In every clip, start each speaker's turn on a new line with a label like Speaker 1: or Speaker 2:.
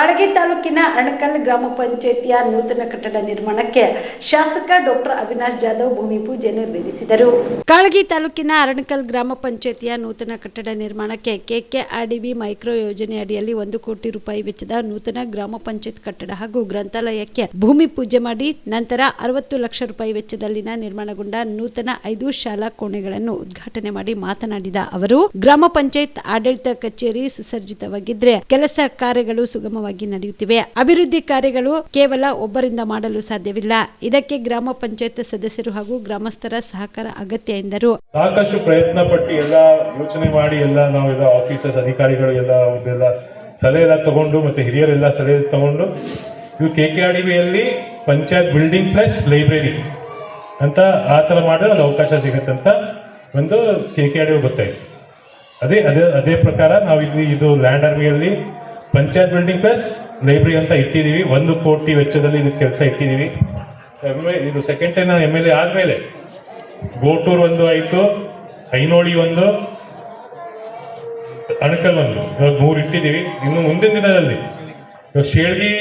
Speaker 1: ಕಾಡಗಿ ತಾಲೂಕಿನ ಅಣಕಲ್ ಗ್ರಾಮ ಪಂಚಾಯಿತಿಯ ನೂತನ ಕಟ್ಟಡ ನಿರ್ಮಾಣಕ್ಕೆ ಶಾಸಕ ಡಾಕ್ಟರ್ ಅವಿನಾಶ್ ಜಾಧವ್ ಭೂಮಿ ಪೂಜೆ ನೆರವೇರಿಸಿದರು. ಕಾಳಗಿ ತಾಲೂಕಿನ ಅರಣಕಲ್ ಗ್ರಾಮ ಪಂಚಾಯಿತಿಯ ನೂತನ ಕಟ್ಟಡ ನಿರ್ಮಾಣಕ್ಕೆ ಕೆಕೆಆರ್ಡಿಬಿ ಮೈಕ್ರೋ ಯೋಜನೆ ಅಡಿಯಲ್ಲಿ ಒಂದು ಕೋಟಿ ರೂಪಾಯಿ ವೆಚ್ಚದ ನೂತನ ಗ್ರಾಮ ಪಂಚಾಯತ್ ಕಟ್ಟಡ ಹಾಗೂ ಗ್ರಂಥಾಲಯಕ್ಕೆ ಭೂಮಿ ಪೂಜೆ ಮಾಡಿ ನಂತರ ಅರವತ್ತು ಲಕ್ಷ ರೂಪಾಯಿ ವೆಚ್ಚದಲ್ಲಿನ ನಿರ್ಮಾಣಗೊಂಡ ನೂತನ ಐದು ಶಾಲಾ ಕೋಣೆಗಳನ್ನು ಉದ್ಘಾಟನೆ ಮಾಡಿ ಮಾತನಾಡಿದ ಅವರು, ಗ್ರಾಮ ಪಂಚಾಯತ್ ಆಡಳಿತ ಕಚೇರಿ ಸುಸರ್ಜಿತವಾಗಿದ್ರೆ ಕೆಲಸ ಕಾರ್ಯಗಳು ಸುಗಮವಾಗಿ ನಡೆಯುತ್ತಿವೆ. ಅಭಿವೃದ್ಧಿ ಕಾರ್ಯಗಳು ಕೇವಲ ಒಬ್ಬರಿಂದ ಮಾಡಲು ಸಾಧ್ಯವಿಲ್ಲ. ಇದಕ್ಕೆ ಗ್ರಾಮ ಪಂಚಾಯತ್ ಸದಸ್ಯರು ಹಾಗೂ ಗ್ರಾಮಸ್ಥರ ಸಹಕಾರ ಅಗತ್ಯ ಎಂದರು.
Speaker 2: ಸಾಕಷ್ಟು ಪ್ರಯತ್ನ ಪಟ್ಟು ಎಲ್ಲ ಯೋಚನೆ ಮಾಡಿ ಎಲ್ಲ ನಾವೆಲ್ಲ ಆಫೀಸರ್ಸ್, ಅಧಿಕಾರಿಗಳು ಎಲ್ಲ ಅವ್ರದ್ದೆಲ್ಲ ಸಲಹೆ ಎಲ್ಲ ತಗೊಂಡು ಮತ್ತೆ ಹಿರಿಯರೆಲ್ಲ ಸಲಹೆ ತಗೊಂಡು ಇದು K K R panchayat building plus library ಅಂತ ಆ ಥರ ಮಾಡಿದ್ರೆ ಒಂದು ಅವಕಾಶ ಸಿಗುತ್ತಂತ ಒಂದು ಕೆ ಕೆ ಆರ್ ಗೊತ್ತಾಯ್ತು. ಅದೇ ಅದೇ ಅದೇ ಪ್ರಕಾರ ನಾವು ಇದು ಇದು ಲ್ಯಾಂಡ್ ಆರ್ಮಿಯಲ್ಲಿ ಪಂಚಾಯತ್ ಬಿಲ್ಡಿಂಗ್ ಪ್ಲಸ್ ಲೈಬ್ರರಿ ಅಂತ ಇಟ್ಟಿದ್ದೀವಿ. ಒಂದು ಕೋಟಿ ವೆಚ್ಚದಲ್ಲಿ ಇದು ಕೆಲಸ ಇಟ್ಟಿದ್ದೀವಿ. ಎಂ ಎ, ಇದು ಸೆಕೆಂಡ್ ಟೈಮ್ ನಾನು ಎಂ ಎಲ್ ಎ ಆದಮೇಲೆ ಗೋಟೂರ್ ಒಂದು ಆಯಿತು, ಐನೋಳಿ ಒಂದು, ಅಣಕಲ್ ಒಂದು. ಇವಾಗ ಮೂರು ಇಟ್ಟಿದ್ದೀವಿ. ಇನ್ನು ಮುಂದಿನ ದಿನದಲ್ಲಿ ಇವಾಗ ಶೇಳ್ಗಿ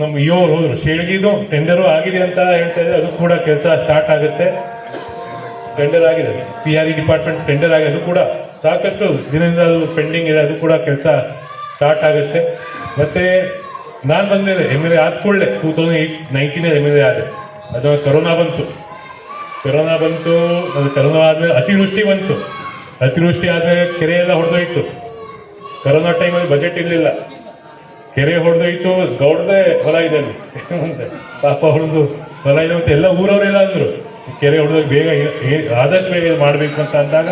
Speaker 2: ನಮ್ಮ ಹೋದರು ಹೋದ್ರು. ಶೇಳ್ಗಿದು ಟೆಂಡರು ಆಗಿದೆ ಅಂತ ಹೇಳ್ತಾ ಇದ್ದಾರೆ. ಅದು ಕೂಡ ಕೆಲಸ ಸ್ಟಾರ್ಟ್ ಆಗುತ್ತೆ. ಟೆಂಡರ್ ಆಗಿದೆ. P R E department tender ಆಗಿದೆ. ಅದು ಕೂಡ ಸಾಕಷ್ಟು ದಿನದಿಂದ ಅದು ಪೆಂಡಿಂಗ್ ಇದೆ. ಅದು ಕೂಡ ಕೆಲಸ ಸ್ಟಾರ್ಟ್ ಆಗುತ್ತೆ. ಮತ್ತೆ ನಾನು ಬಂದಿದ್ದೆ ಎಂ ಎಲ್ ಎ ಆದ ಕೂಡಲೇ ಟೂ ತೌಸಂಡ್ ಏಯ್ಟ್ ನೈನ್ಟೀನಲ್ಲಿ ಎಂ ಎಲ್ ಎ ಆದೆ. ಅದು ಕರೋನಾ ಬಂತು. ಕರೋನಾ ಬಂತು, ಅದು ಕರೋನಾ ಆದಮೇಲೆ ಅತಿವೃಷ್ಟಿ ಬಂತು. ಅತಿವೃಷ್ಟಿ ಆದಮೇಲೆ ಕೆರೆ ಎಲ್ಲ ಹೊಡೆದೋಯ್ತು. ಕರೋನಾ ಟೈಮಲ್ಲಿ ಬಜೆಟ್ ಇರಲಿಲ್ಲ. ಕೆರೆ ಹೊಡೆದೋಯ್ತು ಗೌಡದೇ ಹೊಲ ಇದೆ ಅಲ್ಲಿ ಪಾಪ ಹೊಡೆದು ಹೊಲ ಇದೆ ಮತ್ತೆ ಎಲ್ಲ ಊರವರೆಲ್ಲ ಅಂದರು. ಕೆರೆ ಹೊಡೆದಾಗ ಬೇಗ ಆದಷ್ಟು ಬೇಗ ಮಾಡಬೇಕು ಅಂತ ಅಂದಾಗ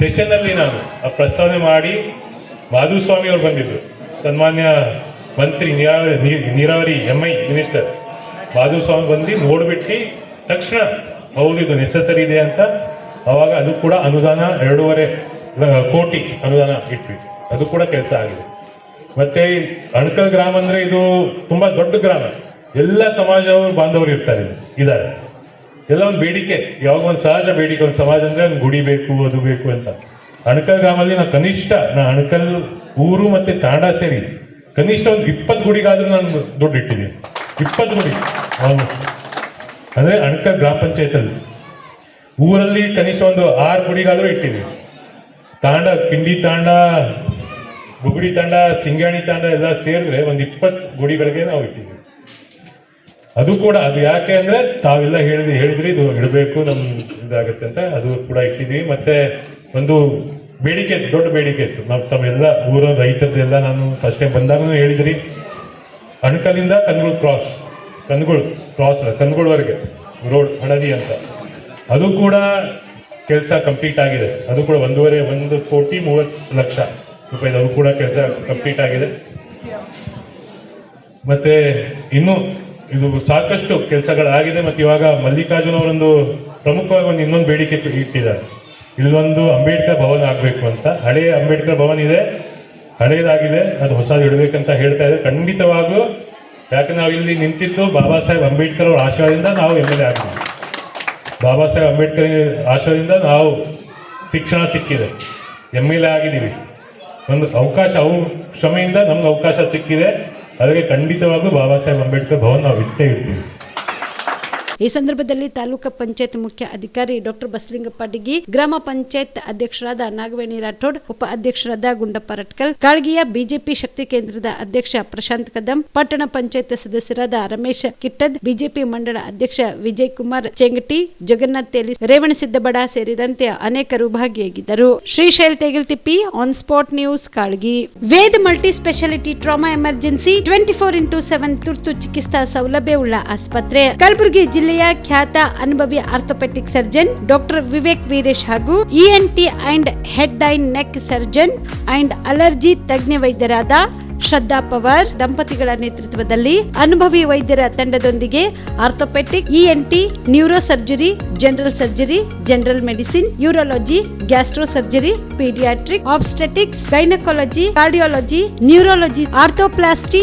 Speaker 2: ಸೆಷನ್ನಲ್ಲಿ ನಾನು ಆ ಪ್ರಸ್ತಾವನೆ ಮಾಡಿ ಮಾಧುಸ್ವಾಮಿ ಅವರು ಬಂದಿದ್ದರು ಸನ್ಮಾನ್ಯ ಮಂತ್ರಿ ನೀರಾವರಿ ನೀರಾವರಿ ಎಂ ಐ ಮಿನಿಸ್ಟರ್ ಮಾಧುಸ್ವಾಮಿ ಬಂದು ನೋಡ್ಬಿಟ್ಟು ತಕ್ಷಣ ಹೌದು, ಇದು ನೆಸೆಸರಿ ಇದೆ ಅಂತ. ಅವಾಗ ಅದು ಕೂಡ ಅನುದಾನ ಎರಡೂವರೆ ಕೋಟಿ ಅನುದಾನ ಇಟ್ವಿ. ಅದು ಕೂಡ ಕೆಲಸ ಆಗಿದೆ. ಮತ್ತೆ ಅಣಕಲ್ ಗ್ರಾಮ ಅಂದರೆ ಇದು ತುಂಬಾ ದೊಡ್ಡ ಗ್ರಾಮ. ಎಲ್ಲ ಸಮಾಜವರು ಬಾಂಧವರು ಇರ್ತಾರೆ ಇದ್ದಾರೆ. ಎಲ್ಲ ಒಂದು ಬೇಡಿಕೆ, ಯಾವಾಗ ಒಂದು ಸಹಜ ಬೇಡಿಕೆ, ಒಂದು ಸಮಾಜ ಅಂದರೆ ಒಂದು ಗುಡಿ ಬೇಕು, ಅದು ಬೇಕು ಅಂತ. ಅಣಕಲ್ ಗ್ರಾಮಲ್ಲಿ ನಾನು ಕನಿಷ್ಠ ನಾ ಅಣಕಲ್ ಊರು ಮತ್ತೆ ತಾಂಡ ಸೇರಿ, ಕನಿಷ್ಠ ಒಂದು ಇಪ್ಪತ್ತು ಗುಡಿಗಾದ್ರೂ ನಾನು ದುಡ್ಡು ಇಟ್ಟಿದ್ದೀನಿ ಇಪ್ಪತ್ತು ಗುಡಿ ಅಂದರೆ ಅಣಕಲ್ ಗ್ರಾಮ ಪಂಚಾಯತಲ್ಲಿ ಊರಲ್ಲಿ ಕನಿಷ್ಠ ಒಂದು ಆರು ಗುಡಿಗಾದ್ರೂ ಇಟ್ಟಿದ್ದೀನಿ. ತಾಂಡ, ಕಿಂಡಿ ತಾಂಡ ಬುಗುಡಿ ತಾಂಡ ಸಿಂಗಾಣಿ ತಾಂಡ ಎಲ್ಲ ಸೇರಿದ್ರೆ ಒಂದು ಇಪ್ಪತ್ತು ಗುಡಿಗಳಿಗೆ ನಾವು ಇಟ್ಟಿದ್ದೀವಿ. ಅದು ಕೂಡ, ಅದು ಯಾಕೆ ಅಂದರೆ ತಾವೆಲ್ಲ ಹೇಳಿದ್ರಿ ಹೇಳಿದ್ರಿ, ಇದು ಇಡಬೇಕು ನಮ್ಮ ಇದಾಗುತ್ತೆ ಅಂತ, ಅದು ಕೂಡ ಇಟ್ಟಿದ್ವಿ ಮತ್ತೆ ಒಂದು ಬೇಡಿಕೆ ಇತ್ತು, ದೊಡ್ಡ ಬೇಡಿಕೆ ಇತ್ತು. ನಾವು ತಮ್ಮೆಲ್ಲ, ಊರ ರೈತರದೆಲ್ಲ ನಾನು ಫಸ್ಟ್ ಟೈಮ್ ಬಂದಾಗ ಹೇಳಿದ್ರಿ. ಅಣಕಲಿಂದ ಕನ್ಗುಳ್ ಕ್ರಾಸ್ ಕನ್ಗುಳ್ ಕ್ರಾಸ್ ಕನ್ಗುಳ್ವರೆಗೆ ರೋಡ್ ಹಳದಿ ಅಂತ. ಅದು ಕೂಡ ಕೆಲಸ ಕಂಪ್ಲೀಟ್ ಆಗಿದೆ. ಅದು ಕೂಡ ಒಂದೂವರೆ, ಒಂದು ಕೋಟಿ ಮೂವತ್ತು ಲಕ್ಷ ರೂಪಾಯಿ ಅದು ಕೂಡ ಕೆಲಸ ಕಂಪ್ಲೀಟ್ ಆಗಿದೆ. ಮತ್ತೆ ಇನ್ನು ಇದು ಸಾಕಷ್ಟು ಕೆಲಸಗಳಾಗಿದೆ ಮತ್ತು ಇವಾಗ ಮಲ್ಲಿಕಾರ್ಜುನ್ ಅವರೊಂದು ಪ್ರಮುಖವಾಗಿ ಒಂದು ಇನ್ನೊಂದು ಬೇಡಿಕೆ ಇಟ್ಟಿದ್ದಾರೆ. ಇಲ್ಲೊಂದು ಅಂಬೇಡ್ಕರ್ ಭವನ ಆಗಬೇಕು ಅಂತ. ಹಳೆಯ ಅಂಬೇಡ್ಕರ್ ಭವನ ಇದೆ. ಹಳೆಯದಾಗಿದೆ ಅದು ಹೊಸದು ಇಡಬೇಕಂತ ಹೇಳ್ತಾ ಇದ್ದಾರೆ. ಖಂಡಿತವಾಗೂ ಯಾಕೆ ನಾವು ಇಲ್ಲಿ ನಿಂತಿದ್ದು ಬಾಬಾ ಸಾಹೇಬ್ ಅಂಬೇಡ್ಕರ್ ಅವರ ಆಶಯದಿಂದ ನಾವು ಎಂ ಎಲ್ ಎ ಆಗಿದ್ದೀವಿ. ಬಾಬಾ ಸಾಹೇಬ್ ಅಂಬೇಡ್ಕರ್ ಆಶಯದಿಂದ ನಾವು ಶಿಕ್ಷಣ ಸಿಕ್ಕಿದೆ. ಎಂ ಎಲ್ ಎ ಆಗಿದ್ದೀವಿ. ಒಂದು ಅವಕಾಶ ಅವ್ರ ಶ್ರಮೆಯಿಂದ ನಮ್ಗೆ ಅವಕಾಶ ಸಿಕ್ಕಿದೆ. ಅದಕ್ಕೆ ಖಂಡಿತವಾಗೂ ಬಾಬಾ ಸಾಹೇಬ್ ಅಂಬೇಡ್ಕರ್ ಭವನ್ ನಾವು ಇಟ್ಟೇ ಇರ್ತೀವಿ.
Speaker 1: ಈ ಸಂದರ್ಭದಲ್ಲಿ ತಾಲೂಕು ಪಂಚಾಯತ್ ಮುಖ್ಯ ಅಧಿಕಾರಿ ಡಾಕ್ಟರ್ ಬಸಲಿಂಗಪ್ಪ ಡಿಗಿ, ಗ್ರಾಮ ಪಂಚಾಯತ್ ಅಧ್ಯಕ್ಷರಾದ ನಾಗವೇಣಿ ರಾಠೋಡ್, ಉಪ ಅಧ್ಯಕ್ಷರಾದ ಗುಂಡಪ್ಪ ರಟ್ಕಲ್, ಕಾಳಗಿಯ ಬಿಜೆಪಿ ಶಕ್ತಿ ಕೇಂದ್ರದ ಅಧ್ಯಕ್ಷ ಪ್ರಶಾಂತ್ ಕದಂ, ಪಟ್ಟಣ ಪಂಚಾಯತ್ ಸದಸ್ಯರಾದ ರಮೇಶ್ ಕಿಟ್ಟದ್, ಬಿಜೆಪಿ ಮಂಡಳ ಅಧ್ಯಕ್ಷ ವಿಜಯ್ ಕುಮಾರ್ ಚೆಂಗಟಿ, ಜಗನ್ನಾಥ್ ತೇಲಿ ರೇವಣಸಿದ್ದಬಡ ಸೇರಿದಂತೆ ಅನೇಕರು ಭಾಗಿಯಾಗಿದ್ದರು. Shrishail Tegiltippi on spot news Kalgi. Ved multi speciality trauma emergency twenty four into seven ತುರ್ತು ಚಿಕಿತ್ಸಾ ಸೌಲಭ್ಯವುಳ್ಳ ಆಸ್ಪತ್ರೆ, ಕಲಬುರಗಿ ಜಿಲ್ಲೆಯ ಖ್ಯಾತ ಅನುಭವಿ orthopaedic surgeon doctor Vivek Veeresh ಹಾಗೂ ENT and head and neck surgeon and allergy ತಜ್ಞ ವೈದ್ಯರಾದ ಶ್ರದ್ಧಾ ಪವಾರ್ ದಂಪತಿಗಳ ನೇತೃತ್ವದಲ್ಲಿ ಅನುಭವಿ ವೈದ್ಯರ ತಂಡದೊಂದಿಗೆ orthopaedic ENT neuro surgery, general surgery, general medicine, urology, gastro surgery, paediatric, obstetrics, gynaecology, cardiology, neurology, arthroplasty